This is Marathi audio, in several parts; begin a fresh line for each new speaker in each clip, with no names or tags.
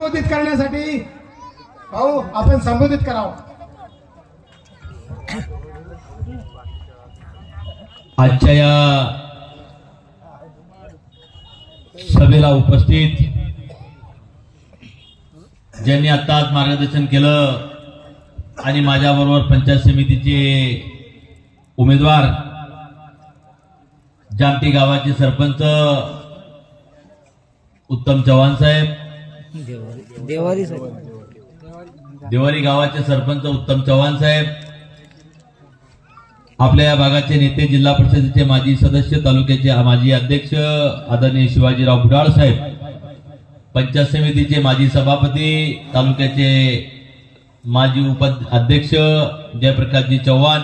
संबोधित करण्यासाठी भाऊ आपण संबोधित करावं.
आजच्या या सभेला उपस्थित ज्यांनी आत्ताच मार्गदर्शन केलं आणि माझ्याबरोबर पंचायत समितीचे उमेदवार जामटी गावाचे सरपंच उत्तम चव्हाण साहेब
देवारी
देवारी गावाचे सरपंच उत्तम चव्हाण साहेब आपल्या या भागाचे नेते जिल्हा परिषदेचे माजी सदस्य तालुक्याचे माजी अध्यक्ष आदरणीय शिवाजीराव बुडाळ साहेब पंचायत समितीचे माजी सभापती तालुक्याचे माजी उपाध्यक्ष जयप्रकाशजी चव्हाण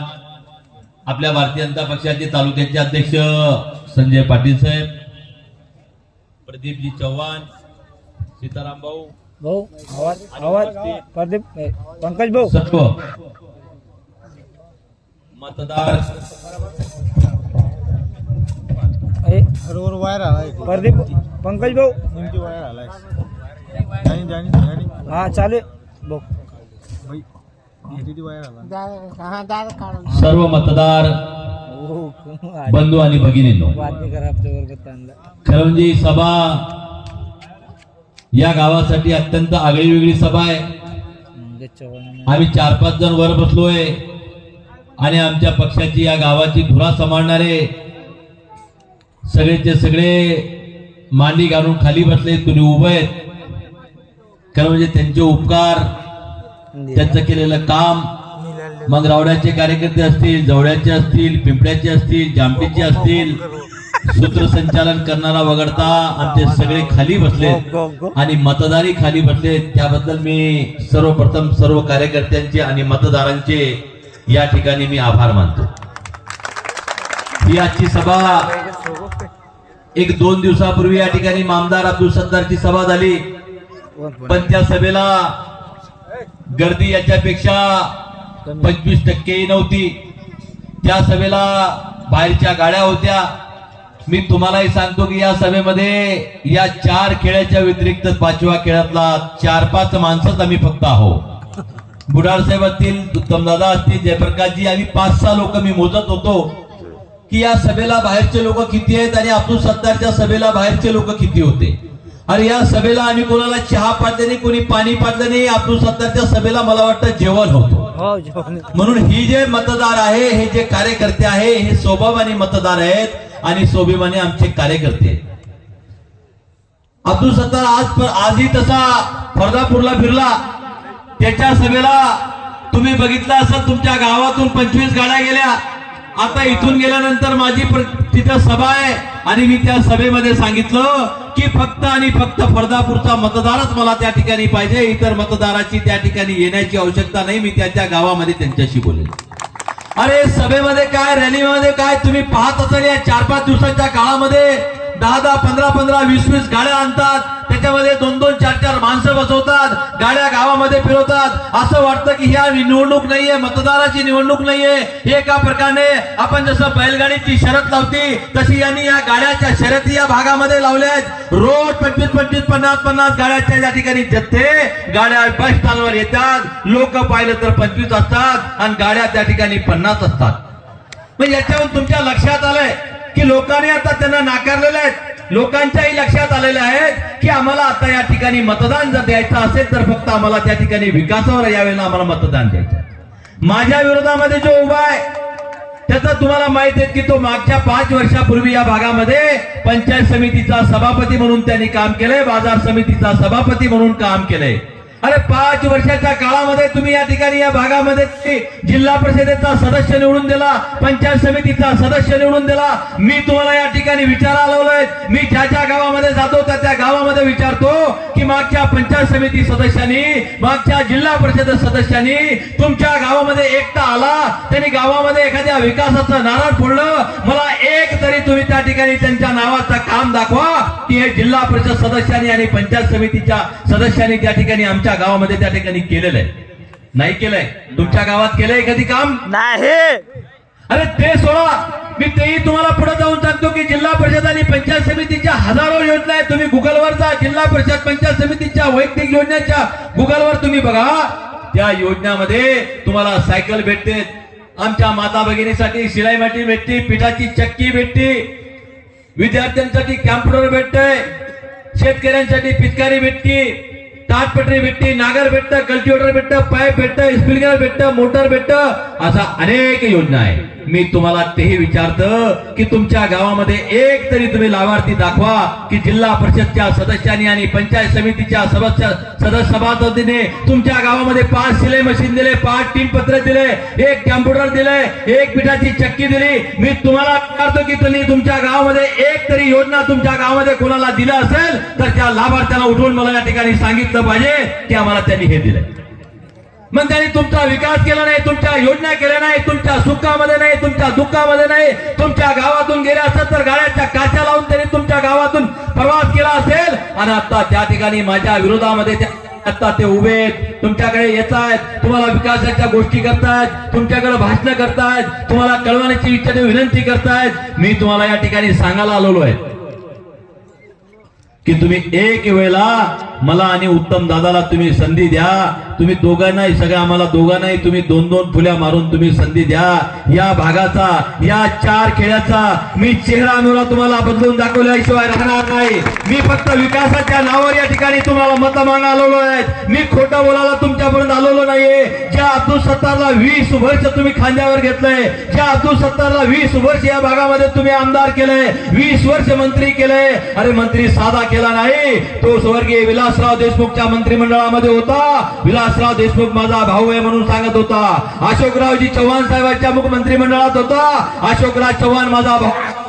आपल्या भारतीय जनता पक्षाचे तालुक्याचे अध्यक्ष संजय पाटील साहेब प्रदीपजी चव्हाण सीताराम भाऊ
भाऊ आवाज आवाज प्रदीप ए, पंकज भाऊ
सर्व मतदार
ए,
बरोबर वायर आलाय
प्रदीप पंकज भाऊ
नेमकी वायर आलाय जाणी जाणी जाणी
हा चालेल भाऊ
भाई किती वायर आला
सर्व मतदार
हो, आले.
बंधू आणि भगिनींनो
बातमी करा आपल्या वर्गात आणला
खरं म्हणजे ही सभा या गावासाठी अत्यंत आगळी वेगळी सभा आहे. आम्ही चार पाच जण वर बसलोय. आणि आमच्या पक्षाची या गावाची धुरा सांभाळणारे सगळेचे सगळे मांडी घालून खाली बसले. तुम्ही उभे आहेत. खरं म्हणजे त्यांचे उपकार त्यांचं केलेलं काम मग रावड्याचे कार्यकर्ते असतील जवळ्याचे असतील पिंपळ्याचे असतील जामटीचे असतील सूत्रसंचालन करणारा वगळता आमचे सगळे खाली बसले. आणि मतदारही खाली बसले. त्याबद्दल मी सर्वप्रथम सर्व कार्यकर्त्यांचे आणि मतदारांचे या ठिकाणी मी आभार मानतो. ही आजची सभा एक दोन दिवसापूर्वी या ठिकाणी मामदार अब्दुल सत्तारची सभा झाली. पण त्या सभेला गर्दी याच्यापेक्षा पंचवीस टक्केही नव्हती. त्या सभेला बाहेरच्या गाड्या होत्या. मी तुम्हालाही सांगतो की या सभेमध्ये या चार खेळाच्या व्यतिरिक्त पाचव्या खेळातला चार पाच माणसंच आम्ही फक्त आहोत बुडाळ साहेब असतील उत्तम दादा असतील जयप्रकाशजी आम्ही पाच सहा लोक मी मोजत होतो की या सभेला बाहेरचे लोक किती आहेत आणि अब्दुल सत्तारच्या सभेला बाहेरचे लोक किती होते? आणि या सभेला आम्ही कोणाला चहा पाजले नाही कोणी पाणी पाजलं नाही अब्दुल सत्तारच्या सभेला मला वाटतं जेवण होतं.
हो
म्हणून ही जे मतदार आहे हे जे कार्यकर्ते आहे हे स्वभावाने मतदार आहेत. आणि स्वाभिमानी आमचे कार्यकर्ते अब्दुल सत्तार आज आजही तसा फरदापूरला फिरला. त्याच्या सभेला तुम्ही बघितलं असं तुमच्या गावातून पंचवीस गाड्या गेल्या. आता इथून गेल्यानंतर माझी तिथं सभा आहे. आणि मी त्या सभेमध्ये सांगितलं की फक्त आणि फक्त फरदापूरचा मतदारच मला त्या ठिकाणी पाहिजे. इतर मतदाराची त्या ठिकाणी येण्याची आवश्यकता नाही. मी त्याच्या गावामध्ये त्यांच्याशी बोलेन. अरे सभेमध्ये काय रॅलीमध्ये काय तुम्ही पाहत असाल या चार पाच दिवसाच्या काळामध्ये? दहा दहा पंधरा पंधरा वीस वीस गाड्या आणतात. त्याच्यामध्ये दोन दोन चार चार माणसं बसवतात. गाड्या गावामध्ये फिरवतात. असं वाटतं की ह्या निवडणूक नाहीये मतदाराची निवडणूक नाहीये. हे एका प्रकारे आपण जसं बैलगाडीची शरद लावती तशी यांनी या गाड्याच्या शर्यती या भागामध्ये लावल्या आहेत. रोज पंचवीस पंचवीस पन्नास पन्नास गाड्याच्या या ठिकाणी जत्थे गाड्या बस स्टँडवर येतात लोक पाहिलं तर पंचवीस असतात आणि गाड्या त्या ठिकाणी पन्नास असतात. मग याच्यावर तुमच्या लक्षात आलंय की लोकांनी आता त्यांना नाकारलेलं आहेत लोकांच्याही लक्षात आलेलं आहे की आम्हाला आता या ठिकाणी मतदान जर द्यायचं असेल तर फक्त आम्हाला त्या ठिकाणी विकासावर यावेळेला आम्हाला मतदान द्यायचं आहे. माझ्या विरोधामध्ये जो उभा आहे त्याचा तुम्हाला माहीत आहे की तो मागच्या पाच वर्षापूर्वी या भागामध्ये पंचायत समितीचा सभापती म्हणून त्यांनी काम केलंय बाजार समितीचा सभापती म्हणून काम केलंय अरे पाच वर्षाच्या काळामध्ये तुम्ही या ठिकाणी या भागामध्ये जिल्हा परिषदेचा सदस्य निवडून दिला पंचायत समितीचा सदस्य निवडून दिला. मी तुम्हाला या ठिकाणी विचारा लावलोय. मी ज्या ज्या गावामध्ये जातो त्या त्या गावामध्ये विचारतो की मागच्या पंचायत समिती सदस्यांनी मागच्या जिल्हा परिषद सदस्यांनी तुमच्या गावामध्ये एकटा आला. त्यांनी गावामध्ये एखाद्या विकासाचं नारळ फोडलं. मला एक तरी तुम्ही त्या ठिकाणी त्यांच्या नावाचं काम दाखवा की हे जिल्हा परिषद सदस्यांनी आणि पंचायत समितीच्या सदस्यांनी त्या ठिकाणी आमच्या गावामध्ये त्या ठिकाणी केलेलं आहे नाही केलंय. तुमच्या गावात केलंय कधी काम?
नाही.
अरे ते सोडा. मी तेही तुम्हाला पुढे जाऊन सांगतो की जिल्हा परिषद आणि पंचायत समितीच्या हजारो योजना आहेत. तुम्ही गुगलवर जा जिल्हा परिषद पंचायत समितीच्या वैयक्तिक योजनेच्या गुगलवर तुम्ही बघा. त्या योजनामध्ये तुम्हाला सायकल भेटते. आमच्या माता भगिनीसाठी शिलाई माटी भेटते पिठाची चक्की भेटते. विद्यार्थ्यांसाठी कॅम्प्युटर भेटतंय. शेतकऱ्यांसाठी पिचकारी भेटते. ताटपटरी भेटते नागर भेटतं कल्टिवेटर भेटतं पाईप भेटतं स्प्रिंकलर भेटतं मोटर भेटतं असा अनेक योजना आहे मी तुम्हाला तेही विचारतं की तुमच्या गावामध्ये एक तरी तुम्ही लाभार्थी दाखवा की जिल्हा परिषदच्या सदस्यांनी आणि पंचायत समितीच्या सदस्य सदस्य सभापतीने तुमच्या गावामध्ये पाच सिलाई मशीन दिले पाच टीम पत्र दिले एक कॅम्प्युटर दिले एक पिठाची चक्की दिली. मी तुम्हाला विचारतो की तुम्ही तुमच्या गावामध्ये एक तरी योजना तुमच्या गावामध्ये कोणाला दिलं असेल तर त्या लाभार्थ्याला उठवून मला या ठिकाणी सांगितलं पाहिजे की आम्हाला त्यांनी हे दिलंय. मग त्यांनी तुमचा विकास केला नाही तुमच्या योजना केल्या नाही तुमच्या सुखामध्ये नाही तुमच्या दुःखामध्ये नाही तुमच्या गावातून गेले असत तर गाड्याच्या काच्या लावून त्यांनी तुमच्या गावातून प्रवास केला असेल. आणि आता त्या ठिकाणी माझ्या विरोधामध्ये आता ते उभे आहेत. तुमच्याकडे येत आहेत. तुम्हाला विकासाच्या गोष्टी करतायत तुमच्याकडे भाषण करतायत तुम्हाला कळवण्याची इच्छा विनंती करतायत मी तुम्हाला या ठिकाणी सांगायला आलेलो आहे की तुम्ही एक वेळेला मला आणि उत्तम दादाला तुम्ही संधी द्या. तुम्ही दोघांनाही सगळ्या आम्हाला दोघांनाही तुम्ही दोन दोन फुल्या मारून तुम्ही संधी द्या. या भागाचा या चार खेळाचा मी चेहरा मिळा तुम्हाला बदलून दाखवल्याशिवाय राहणार नाही. मी फक्त विकासाच्या नावावर या ठिकाणी तुम्हाला मत मागा आलेलो आहे मी खोटं बोलायला तुमच्यापर्यंत आलेलो नाहीये. ज्या अब्दुल सत्तारला वीस वर्ष तुम्ही खांद्यावर घेतलंय ज्या अब्दुल सत्तारला वीस वर्ष या भागामध्ये तुम्ही आमदार केलंय वीस वर्ष मंत्री केलंय. अरे मंत्री साधा केला नाही तो स्वर्गीय विलास विलासराव देशमुखच्या मंत्रिमंडळामध्ये होता. विलासराव देशमुख माझा भाऊ आहे म्हणून सांगत होता. अशोकरावजी चव्हाण साहेबांच्या मुख्यमंत्रिमंडळात होता. अशोकराज चव्हाण माझा भाऊ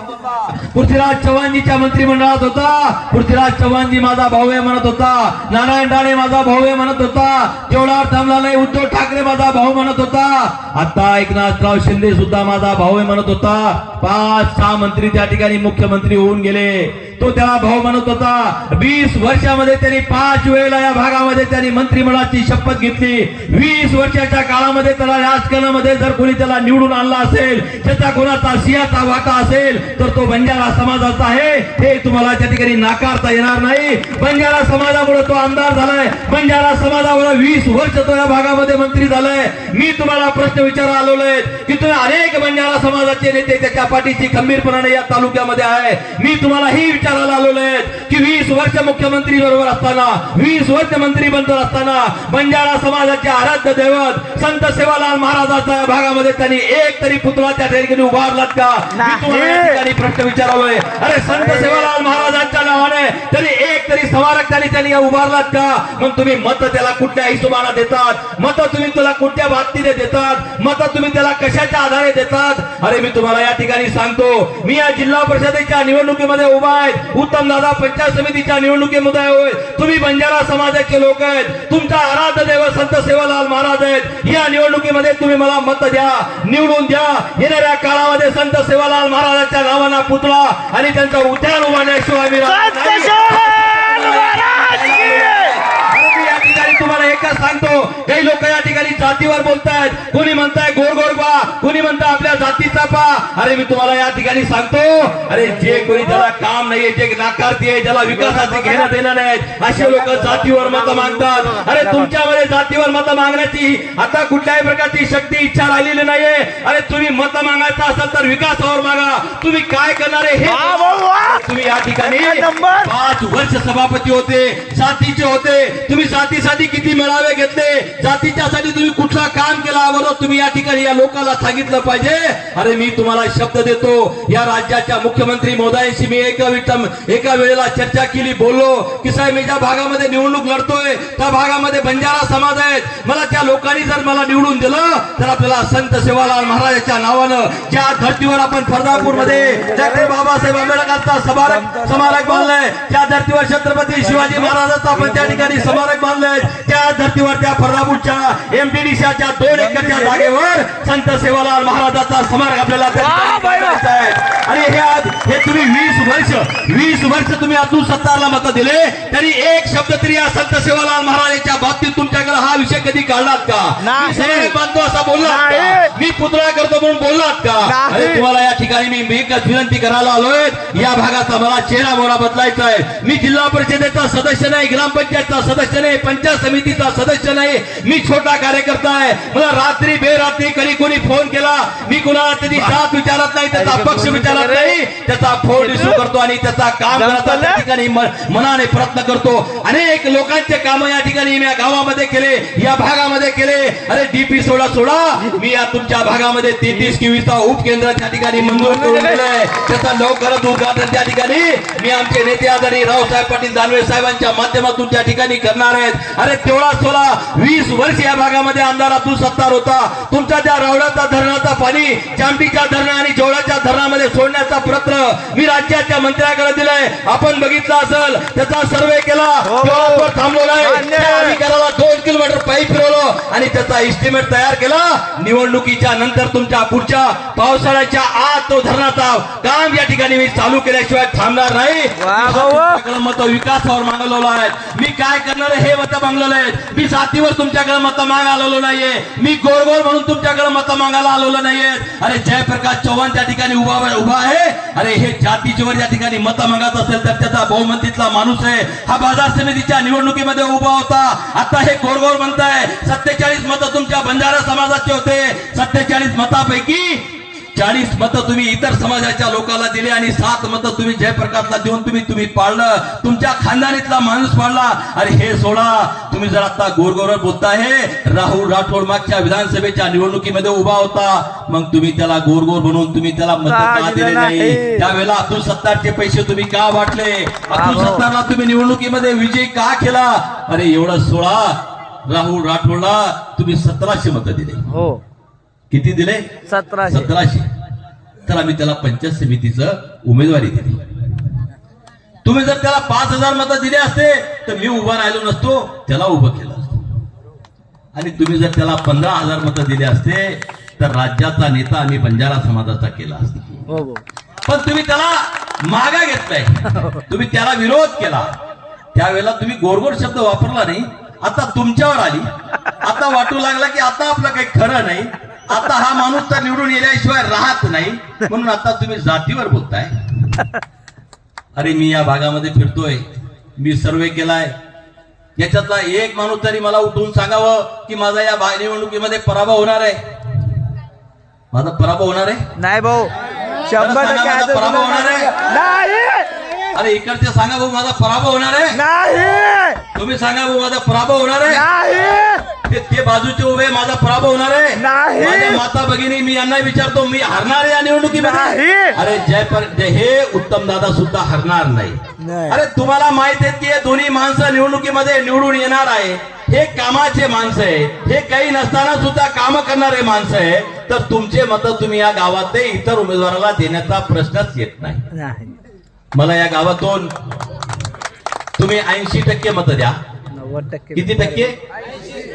पृथ्वीराज चव्हाणजीच्या मंत्रिमंडळात होता. पृथ्वीराज चव्हाणजी माझा भाऊ आहे म्हणत होता. नारायण राणे माझा भाऊ आहे म्हणत होता. तेवढा थांबला नाही उद्धव ठाकरे माझा भाऊ म्हणत होता. आता एकनाथराव शिंदे सुद्धा माझा भाऊ आहे म्हणत होता. पाच सहा मंत्री त्या ठिकाणी मुख्यमंत्री होऊन गेले. तो त्याला भाऊ म्हणत होता. वीस वर्षामध्ये त्यांनी पाच वेळेला या भागामध्ये त्यांनी मंत्रिमंडळाची शपथ घेतली. वीस वर्षाच्या काळामध्ये त्याला राजकारणामध्ये जर कोणी त्याला निवडून आणला असेल त्याचा कोणाचा सियाचा वाटा असेल तर तो बंजारा समाजाचा आहे. हे तुम्हाला त्या ठिकाणी नाकारता येणार नाही. बंजारा समाजामुळे तो आमदार झालाय. बंजारा समाजामुळे वीस वर्ष तो या भागामध्ये मंत्री झालाय. मी तुम्हाला प्रश्न विचारा आलेलो आहे की तुम्ही अनेक बंजारा समाजाचे नेते त्याच्या पाठीशी खंबीरपणाने या तालुक्यामध्ये आहे. मी तुम्हाला ही विचारायला आलेलो आहे की वीस वर्ष मुख्यमंत्री बरोबर असताना वीस वर्ष मंत्री बनत असताना बंजारा समाजाचे आराध्य दैवत संत सेवालाल महाराजाचा या भागामध्ये त्यांनी एक तरी पुतळा त्या ठिकाणी उभारलात का? मी तुम्हाला या अरे संत सेवालाल महाराजांच्या नावाने तरी एक तरी स्मारक त्यांनी त्यांनी उभारलात का? मग तुम्ही मत त्याला कुठल्या हिशोबाने देतात? मत तुम्ही त्याला कुठल्या बाबतीने देतात? मत तुम्ही त्याला कशाच्या आधारे देतात? अरे मी तुम्हाला या ठिकाणी सांगतो मी या जिल्हा परिषदेच्या निवडणुकीमध्ये उभा आहे. उत्तम दादा पंचायत समितीच्या निवडणुकीमध्ये होय तुम्ही बंजारा समाजाचे लोक आहेत. तुमचा आराध्य देव संत सेवालाल महाराज आहेत. या निवडणुकीमध्ये तुम्ही मला मत द्या निवडून द्या. येणाऱ्या काळामध्ये संत सेवालाल महाराजांच्या नावाना पुतळा आणि त्यांचा उद्यान उभारण्याशिवाय मी राहणार नाही. अरे ठिकाणी तुम्हाला एकच सांगतो. काही लोक या ठिकाणी जातीवर बोलतायत. कोणी म्हणताय गोर गोर पा कोणी म्हणताय आपल्या जातीचा पा. अरे मी तुम्हाला या ठिकाणी सांगतो. अरे जे कोणी ज्याला काम नाहीये जे नाकारतीये ज्याला विकासाचे घेणं देणं नाहीत असे लोक जातीवर मत मागतात. अरे तुमच्यामध्ये जातीवर मत मागण्याची आता कुठल्याही प्रकारची शक्ती इच्छा राहिलेली नाहीये. अरे तुम्ही मत मागायचं असेल तर विकासावर मागा. तुम्ही काय करणार हे तुम्ही या ठिकाणी पाच वर्ष सभापती होते साथीचे होते. तुम्ही साथीसाठी किती मेळावे घेतले जातीच्यासाठी तुम्ही कुठला काम केला बरोबर तुम्ही या ठिकाणी या लोकांना सांगितलं पाहिजे. अरे मी तुम्हाला शब्द देतो. या राज्याच्या मुख्यमंत्री मोदयांशी मी एका विटम एका वेळेला चर्चा केली बोललो की साहेब मी ज्या भागामध्ये निवडणूक लढतोय त्या भागामध्ये बंजारा समाज आहेत मला त्या लोकांनी जर मला निवडून दिलं तर आपल्याला संत सेवालाल महाराजाच्या नावानं ज्या धर्तीवर आपण फरदापूरमध्ये डॉक्टर बाबासाहेब आंबेडकरांचा स्मारक स्मारक बांधलाय त्या धर्तीवर छत्रपती शिवाजी महाराजांचा आपण त्या ठिकाणी स्मारक बांधलंय त्या धर्तीवर त्या फरदापूरच्या एमटीडीसीच्या दोन एकरच्या जागेवर संत सेवालाल महाराजांचा स्मारक आपल्याला आहे. आणि हे आज हे तुम्ही वीस वर्ष वीस वर्ष तुम्ही अब्दुल सत्तारला मत दिले तरी एक शब्द तरी या संत सेवालाल महाराजांच्या बाबतीत तुमच्याकडे हा विषय कधी काढलात का? बांधतो असा बोललात. का? मी पुतळा करतो म्हणून बोललात का. अरे तुम्हाला या ठिकाणी मी मी एकच विनंती करायला आलोय. या भागाचा मला चेहरा मोहरा बदलायचा आहे. मी जिल्हा परिषदेचा सदस्य नाही ग्रामपंचायतचा सदस्य नाही पंचायत समितीचा सदस्य नाही. मी छोटा कार्यकर्ता आहे. मला रात्री बेरात्री कधी कोणी फोन केला मी कुणाला त्याची जात विचारत नाही त्याचा पक्ष विचारत नाही. त्याचा फोन रिसिव्ह करतो आणि त्याचा काम त्या ठिकाणी मनाने प्रयत्न करतो. अनेक लोकांचे काम या ठिकाणी मी या गावामध्ये केले या भागामध्ये केले. अरे डीपी सोडा सोडा. मी या तुमच्या भागामध्ये तेहतीस किवीचा उपकेंद्र त्या ठिकाणी मंजूर करून दिलंय. त्याचा लवकरच उद्घाटन त्या ठिकाणी. मी आमचे नेते आदरणीय रावसाहेब पाटील दानवे साहेबांच्या माध्यमातून त्या ठिकाणी करणार आहेत. अरे तेवढा सोळा वीस वर्ष या भागामध्ये आमदारातून सत्तार होता. तुमच्या त्या रावडाचा धरणाचा पाणी चांबीच्या धरण आणि जेवढाच्या धरणामध्ये सोडण्याचा प्रत्र मी राज्याच्या मंत्र्याकडे दिलाय. आपण बघितलं असेल त्याचा सर्वे केला.
मान्य.
त्या अधिकाऱ्याला दोन किलोमीटर पाईप फिरवलं आणि त्याचा इस्टिमेट तयार केला. निवडणुकीच्या नंतर तुमच्या पुढच्या पावसाळ्याच्या आत तो धरणाचा काम या ठिकाणी मी चालू केल्याशिवाय थांबणार नाही. मत विकासावर मागवलेलो आहे मी काय करणार हे मत मागलेलं आहे मी जातीवर तुमच्याकडे मत माग आलेलो नाहीये. मी गोरगोर म्हणून तुमच्याकडे मत मागायला आलेलो नाहीये. अरे जयप्रकाश चव्हाण त्या ठिकाणी उभा उभा आहे. अरे हे जातीच्यावर या ठिकाणी मत मागत असेल तर त्याचा बहुमतीतला माणूस आहे. हा बाजार समितीच्या निवडणुकीमध्ये उभा होता. आता हे गोरगोर म्हणताय सत्तेचाळीस मत तुमच्या बंजारा समाजाचे होते. सत्तेचाळीस मतापैकी चाळीस मतं तुम्ही इतर समाजाच्या लोकांना दिली आणि सात मतं तुम्ही जयप्रकाशला देऊन तुम्ही तुम्ही पाळलं. तुमच्या खानदानीतला माणूस पाळला. अरे हे सोडा तुम्ही जर आता गोरगोर बोलताय राहुल राठोड मागच्या विधानसभेच्या निवडणुकीमध्ये उभा होता. मग तुम्ही त्याला गोरगोर म्हणून तुम्ही त्याला मत का दिले नाही? त्यावेळेला अब्दुल सत्तारचे पैसे तुम्ही का वाटले? अब्दुल. सत्तारला तुम्ही निवडणुकीमध्ये विजय का केला? अरे एवढं सोळा राहुल राठोडला तुम्ही सतराशे मतं दिले.
हो.
किती दिले?
सतराशे.
सतराशे. तर आम्ही त्याला पंचायत समितीचं उमेदवारी दिली. तुम्ही जर त्याला पाच हजार मतं दिले असते तर मी उभा राहिलो नसतो त्याला उभं केलं असतं. आणि तुम्ही जर त्याला पंधरा हजार मतं दिले असते तर राज्याचा नेता आम्ही बंजारा समाजाचा केला असता.
हो हो.
पण तुम्ही त्याला मागा घेतलाय. तुम्ही त्याला विरोध केला. त्यावेळेला तुम्ही गोरगोर शब्द वापरला नाही. आता तुमच्यावर आली. आता वाटू लागला की आता आपलं काही खरं नाही. आता हा माणूस तर निवडून येण्याशिवाय राहत नाही. म्हणून आता तुम्ही जातीवर बोलताय. अरे मी या भागामध्ये फिरतोय. मी सर्वे केलाय. याच्यातला एक माणूस तरी मला उठून सांगावं की माझा या निवडणुकीमध्ये पराभव होणार आहे. माझा पराभव होणार आहे?
नाही भाऊ. शंभर टक्के
पराभव होणार आहे? अरे इकडचे सांगा भाऊ माझा पराभव होणार आहे.
नाही.
तुम्ही सांगा भाऊ माझा पराभव होणार आहे.
नाही.
ते ते बाजूचे उभे माझा पराभव होणार आहे.
नाही.
माझ्या माता भगिनी मी यांना विचारतो मी हरणार आहे या निवडणुकीमध्ये?
नाही.
अरे जयपर जय- हे उत्तम दादा सुद्धा हरणार नाही.
नाही.
अरे तुम्हाला माहीत आहे की हे दोन्ही माणसं निवडणुकीमध्ये निवडून येणार आहे. हे कामाचे माणसं आहे हे काही नसताना सुद्धा काम करणारे माणसं आहे तर तुमचे मत तुम्ही या गावातले इतर उमेदवाराला देण्याचा प्रश्नच येत नाही.
नाही.
मला या गावातून तुम्ही ऐंशी टक्के मत द्या. किती टक्के?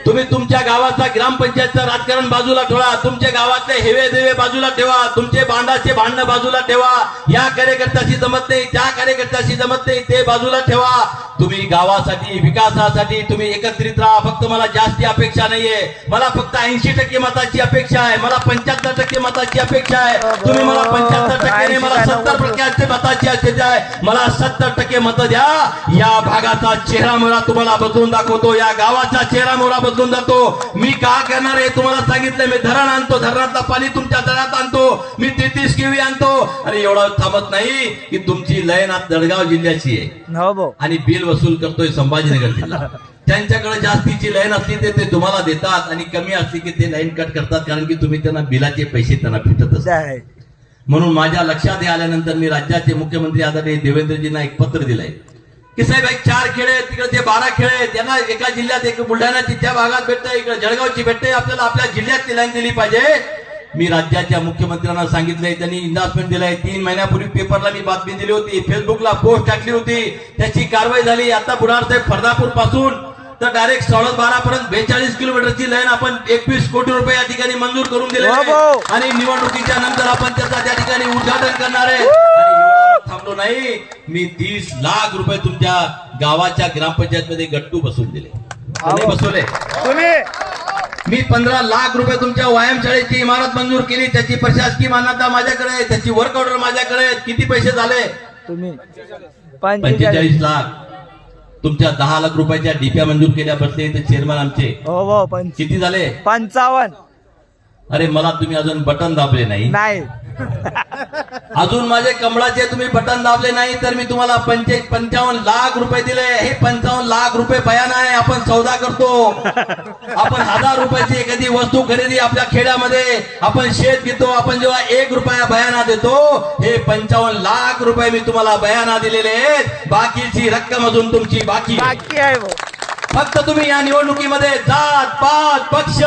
तुम्ही तुमच्या गावाचा ग्रामपंचायतचं राजकारण बाजूला ठेवा. तुमच्या गावातले हेवे देवे बाजूला ठेवा. तुमचे बांधाचे भांडणं बाजूला ठेवा. या कार्यकर्त्याशी जमत नाही त्या कार्यकर्त्याशी जमत नाही ते बाजूला ठेवा. तुम्ही गावासाठी विकासासाठी तुम्ही एकत्रित राहा. फक्त मला जास्ती अपेक्षा नाहीये. मला फक्त ऐंशी टक्के मताची अपेक्षा आहे. मला पंच्याहत्तर टक्के मताची अपेक्षा आहे. तुम्ही मला पंच्याहत्तर टक्के नाही मला सत्तर टक्के मताची अपेक्षा आहे. मला सत्तर टक्के मत द्या. या भागाचा चेहरा मोहरा तुम्हाला बदलून दाखवतो. या गावाचा चेहरा मोहरा बदलून जातो. मी का करणार आहे तुम्हाला सांगितलं. मी धरण आणतो. धरणातलं पाणी तुमच्या धरणात आणतो. मी तेहतीस केवी आणतो. अरे एवढं थांबत नाही की तुमची लयन आज जळगाव जिल्ह्याची आहे.
हो भाऊ
आणि बिल वसूल करतोय संभाजीनगर जिल्हा. त्यांच्याकडे जास्तीची लाईन असली ते ते तुम्हाला देतात आणि कमी असली की ते लाईन कट करतात कारण की तुम्ही त्यांना बिलाचे पैसे त्यांना भेटत असतात. म्हणून माझ्या लक्षात हे आल्यानंतर मी राज्याचे मुख्यमंत्री आदरणीय देवेंद्रजींना एक पत्र दिलंय. की साहेब एक चार खेळ आहेत तिकडे ते बारा खेळ आहेत. त्यांना एका जिल्ह्यात एक बुलढाण्याची त्या भागात भेटते इकडे जळगावची भेटते आपल्याला आपल्या जिल्ह्यात ती लाईन दिली पाहिजे. मी राज्याच्या मुख्यमंत्र्यांना सांगितलंय त्यांनी इन्व्हेस्टमेंट दिलंय. तीन महिन्यापूर्वी पेपरला मी बातमी दिली होती फेसबुकला पोस्ट टाकली होती. त्याची कारवाई झाली. आता बुडार साहेब फरदापूरपासून. तर डायरेक्ट साडे बारा पर्यंत बेचाळीस किलोमीटरची लाईन आपण एकवीस कोटी रुपये या ठिकाणी मंजूर करून दिले. आणि निवडणुकीच्या नंतर आपण त्याचा त्या ठिकाणी उद्घाटन करणार आहे. थांबलो नाही. मी तीस लाख रुपये तुमच्या गावाच्या ग्रामपंचायत मध्ये गट्टू बसून दिले. बसवले? मी पंधरा लाख रुपये तुमच्या व्यायामशाळेची इमारत मंजूर केली. त्याची प्रशासकीय मान्यता माझ्याकडे त्याची वर्क ऑर्डर माझ्याकडे. किती पैसे झाले?
तुम्ही पंचेचाळीस
लाख. तुमच्या दहा लाख रुपयाच्या डीप्या मंजूर केल्या बसले ते चेअरमन आमचे.
हो हो
किती झाले?
पंचावन्न.
अरे मला तुम्ही अजून बटन दाबले नाही.
नाही.
अजून माझे कमळाचे तुम्ही बटन दाबले नाही तर मी तुम्हाला पंचे पंचावन्न लाख रुपये दिले. हे पंचावन्न लाख रुपये बयान आहे. आपण सौदा करतो. आपण हजार रुपयाची एखादी वस्तू खरेदी आपल्या खेड्यामध्ये आपण शेत घेतो आपण जेव्हा एक रुपया बयाना देतो हे पंचावन्न लाख रुपये मी तुम्हाला बयाना दिलेले आहेत. बाकीची रक्कम अजून तुमची बाकी
बाकी आहे हो.
फक्त तुम्ही या निवडणुकीमध्ये जात पात पक्ष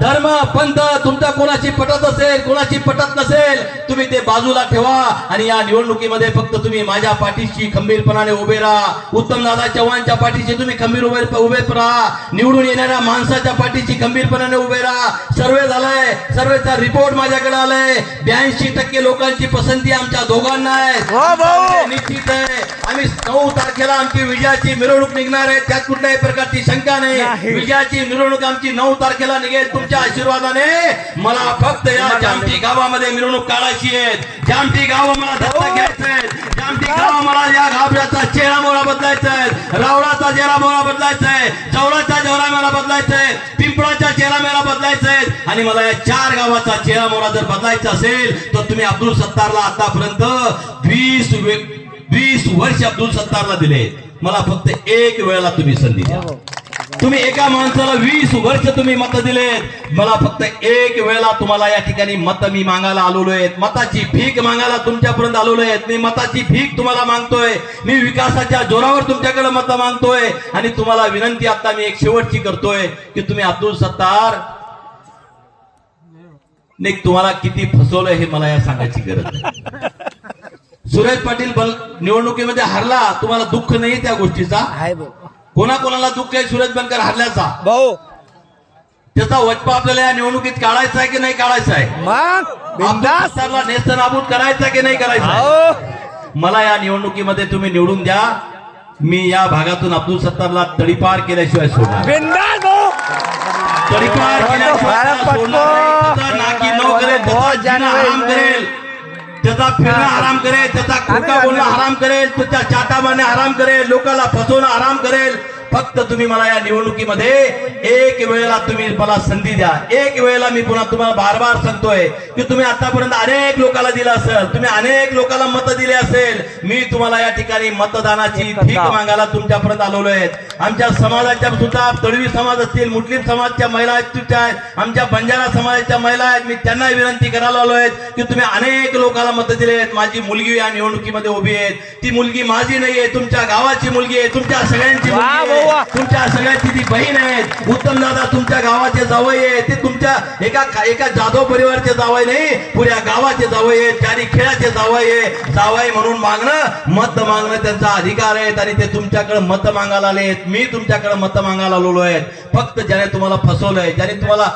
धर्म पंथ तुमचा कोणाची पटत असेल कोणाची पटत नसेल तुम्ही ते बाजूला ठेवा आणि या निवडणुकीमध्ये फक्त तुम्ही माझ्या पाठीशी खंबीरपणाने उभे राहा. उत्तम दादा चव्हाणच्या पाठीशी तुम्ही खंबीर उभे उभे राहा. निवडून येणाऱ्या माणसाच्या पाठीशी खंबीरपणाने उभे राहा. सर्वे झालाय. सर्वेचा रिपोर्ट माझ्याकडे आलाय. ब्याऐंशी टक्के लोकांची पसंती आमच्या दोघांना आहे. निश्चित आहे. आम्ही नऊ तारखेला आमची विजयाची मिरवणूक निघणार आहे. त्यात कुठल्याही प्रकारची शंका नाही. विजयाची मिरवणूक आमची नऊ तारखेला निघेल. तुमच्या आशीर्वादाने मला फक्त या जामठी गावामध्ये मिरवणूक काढायची आहे जामठी गाव मला दत्तक घ्यायचं आहे. जामठी गाव मला या गाभऱ्याचा चेहरा मोहरा बदलायचा आहे. रावळाचा चेहरा मोहरा बदलायचा आहे. चौराचा चेहरा मला बदलायचा आहे. पिंपळाचा चेहरा मेरा बदलायचा आहे. आणि मला या चार गावाचा चेहरा मोहरा जर बदलायचा असेल तर तुम्ही अब्दुल सत्तारला आतापर्यंत वीस वीस वर्ष अब्दुल सत्तारला दिले. मला फक्त एक वेळेला तुम्ही संधी द्या. तुम्ही एका माणसाला वीस वर्ष तुम्ही मत दिलेत. मला फक्त एक वेळेला तुम्हाला या ठिकाणी मत मी मागायला आलेलो आहे मताची भीक मागायला तुमच्यापर्यंत आलेलो आहे मी मताची भीक तुम्हाला मागतोय. मी विकासाच्या जोरावर तुमच्याकडे मत मागतोय. आणि तुम्हाला विनंती आता मी एक शेवटची करतोय की तुम्ही अब्दुल सत्तार ने तुम्हाला किती फसवलंय हे मला या सांगायची गरज सुरेश पाटील निवडणुकीमध्ये हरला तुम्हाला दुःख नाही त्या गोष्टीचा? कोणाकोणाला दुःख आहे सुरेश बनकर हरल्याचा?
भाऊ.
त्याचा वचपा आपल्याला या निवडणुकीत काढायचा आहे की नाही काढायचा आहे?
मग बिंदास.
सरला नेस्त नाबूद करायचा की नाही करायचा मला या निवडणुकीमध्ये तुम्ही निवडून द्या. मी या भागातून अब्दुल सत्तारला तडीपार केल्याशिवाय सोडणार तडीपार केल्याशिवाय सोडणार. त्याचा फिरणं हराम करेल त्याचा खोटा बोलणं हराम करेल त्याच्या चाटा मारणे हराम करेल लोकांना फसवणं हराम करेल. फक्त तुम्ही मला या निवडणुकीमध्ये एक वेळेला तुम्ही मला संधी द्या. एक वेळेला मी पुन्हा तुम्हाला बार बार सांगतोय की तुम्ही आतापर्यंत अनेक लोकांना दिलं असेल तुम्ही अनेक लोकांना मत दिले असेल. मी तुम्हाला या ठिकाणी मतदानाची भीक मागायला तुमच्यापर्यंत आलेलो आहे. आमच्या समाजाच्या सुद्धा तळवी समाज असतील मुस्लिम समाजच्या महिला आहेत आहेत आमच्या बंजारा समाजाच्या महिला आहेत. मी त्यांना विनंती करायला आलो आहेत की तुम्ही अनेक लोकांना मत दिले आहेत. माझी मुलगी या निवडणुकीमध्ये उभी आहे. ती मुलगी माझी नाही आहे तुमच्या गावाची मुलगी आहे. तुमच्या सगळ्यांची
वा,
तुमच्या सगळ्यांची ती बहीण आहेत. उत्तम दादा तुमच्या गावाचे जावई आहे ते तुमच्या एका एका जाधव परिवारचे जावई नाही पुऱ्या गावाचे जावई आहेत. चारी खेळाचे जावई आहे. जावई म्हणून मागणं मत मागणं त्यांचा अधिकार आहेत आणि ते तुमच्याकडे मत मागायला आले आहेत. मी तुमच्याकडे मत मागायला आलेलो आहे. फक्त ज्याने तुम्हाला फसवलंय ज्याने तुम्हाला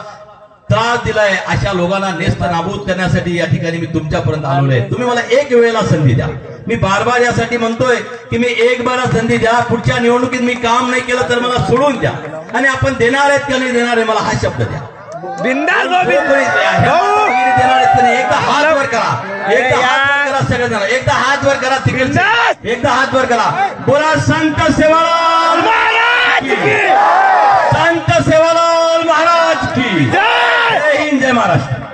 त्रास दिलाय अशा लोकांना नेस्त नाबूद करण्यासाठी या ठिकाणी मी तुमच्यापर्यंत आहे तुम्ही मला एक वेळेला संधी द्या. मी बार बार यासाठी म्हणतोय की मी एक बार संधी द्या. पुढच्या निवडणुकीत मी काम नाही केलं तर मला सोडून द्या. आणि आपण देणार आहेत का नाही देणार आहे मला हा शब्द द्या. का नाही? एकदा हात वर करा. एकदा हात वर करा सगळेजण. एकदा हात वर करा तिकडे एकदा हात वर करा. बोला संत सेवालाल
महाराज की.
संत सेवालाल महाराज की. Maracanã.